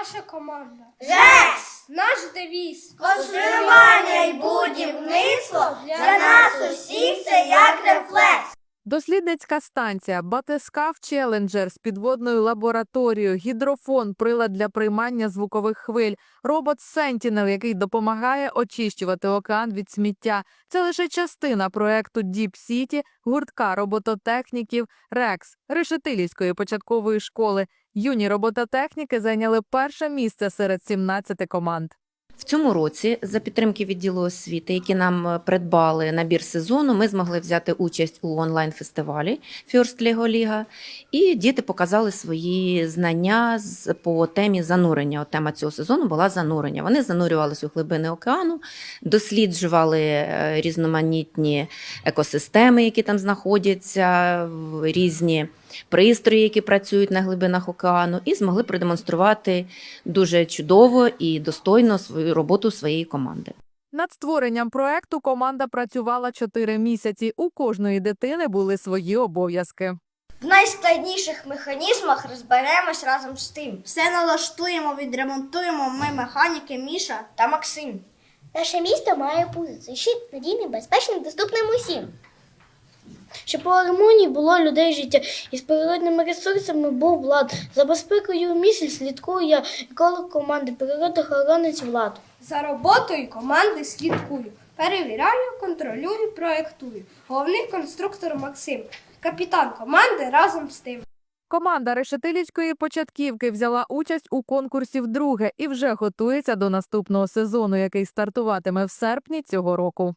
наша команда. ЖЕКС! Наш девіз. Конструювання і будівництво для нас Дослідницька станція, батискаф Челенджер з підводною лабораторією, гідрофон, прилад для приймання звукових хвиль, робот Sentinel, який допомагає очищувати океан від сміття. Це лише частина проекту Deep City, гуртка робототехніків Рекс Решетилівської початкової школи. Юні робототехніки зайняли перше місце серед 17 команд. В цьому році, за підтримки відділу освіти, які нам е, придбали набір сезону, ми змогли взяти участь у онлайн-фестивалі First Lego Liga, і діти показали свої знання по темі занурення. От тема цього сезону була занурення. Вони занурювалися у глибини океану, досліджували е, різноманітні екосистеми, які там знаходяться, різні пристрої, які працюють на глибинах океану, і змогли продемонструвати дуже чудово і достойно свою роботу своєї команди. Над створенням проекту команда працювала 4 місяці. У кожної дитини були свої обов'язки. В найскладніших механізмах розберемось разом з тим. Все налаштуємо, відремонтуємо ми механіки Міша. Та Максим. Наше місто має бути защит надійним, безпечним, доступним усім. Щоб у гармонії було людей життя і з природними ресурсами був влад. За безпекою місць слідкую я еколог команди природоохоронець влад. За роботою команди слідкую. Перевіряю, контролюю, проектую. Головний конструктор Максим. Капітан команди разом з тим. Команда Решетилівської початківки взяла участь у конкурсі вдруге і вже готується до наступного сезону, який стартуватиме в серпні цього року.